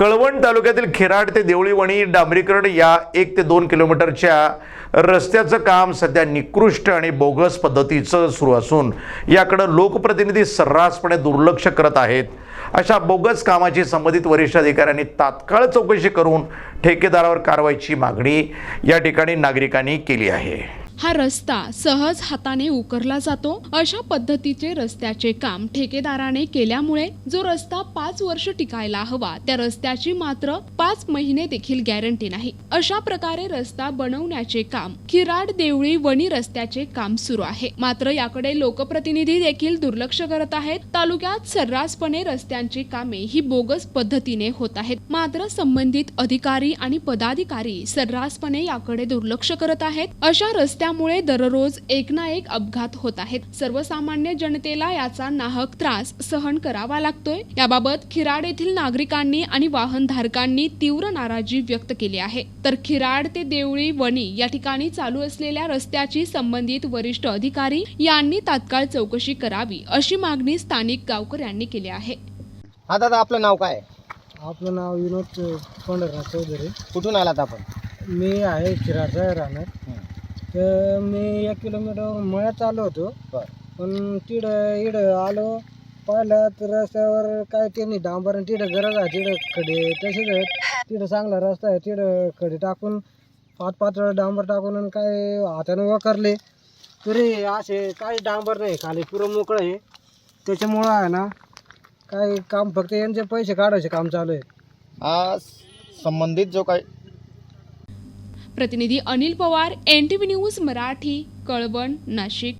कळवण तालुक्यातील खेराड ते देवळीवणी डांबरीकरण या एक ते दोन किलोमीटरच्या रस्त्याचं काम सध्या निकृष्ट आणि बोगस पद्धतीचं सुरू असून याकडं लोकप्रतिनिधी सर्रासपणे दुर्लक्ष करत आहेत. अशा बोगस कामाची संबंधित वरिष्ठ अधिकाऱ्यांनी तात्काळ चौकशी करून ठेकेदारावर कारवाईची मागणी या ठिकाणी नागरिकांनी केली आहे. हा रस्ता सहज हाताने उकरला जातो. अशा पद्धतीचे रस्त्याचे काम ठेकेदाराने केल्यामुळे जो रस्ता पाच वर्ष टिकायला हवा त्या रस्त्याची मात्र पाच महिने देखील गॅरंटी नाही. अशा प्रकारे रस्ता बनवण्याचे काम किराड देवळी वणी रस्त्याचे काम सुरू आहे. मात्र याकडे लोकप्रतिनिधी देखील दुर्लक्ष करत आहेत. तालुक्यात सर्रासपणे रस्त्यांची कामे ही बोगस पद्धतीने होत आहेत. मात्र संबंधित अधिकारी आणि पदाधिकारी सर्रासपणे याकडे दुर्लक्ष करत आहेत. अशा रस्त्या रस्त्यामुळे दररोज एक ना एक अपघात होत आहेत. सर्वसामान्य जनतेला याचा नाहक त्रास सहन करावा लागतोय. याबाबत खिराड येथील नागरिकांनी आणि वाहनधारकांनी तीव्र नाराजी व्यक्त केली आहे. तर खिराड ते देवळी वणी या ठिकाणी चालू असलेल्या रस्त्याची संबंधित वरिष्ठ अधिकारी यांनी तात्काळ चौकशी करावी अशी मागणी स्थानिक गावकऱ्यांनी केली आहे. हा दादा आपलं नाव काय? आहे? आपलं नाव विनोद पंढरनाथ चौधरी. कुठून आलात आपण? मी आहे खिराडचा राहणार तर मी एक किलोमीटर मळ्यात आलो होतो. पण तिथं इकडं आलो पाहिलं तर रस्त्यावर काय त्यांनी डांबर आणि तिथं गरज आहे तिथं खडे तसेच आहेत. तिथं चांगला रस्ता आहे तिथं खडे टाकून पाच पातळ डांबर टाकून आणि काय हाताने वकरले तरी असे काही डांबर नाही खाली पुरं मोकळं आहे. त्याच्यामुळं आहे ना काही काम फक्त यांचे पैसे काढायचे काम चालू आहे. हा संबंधित जो काही प्रतिनिधी Anil Pawar N T V news Marathi Kalwan Nashik.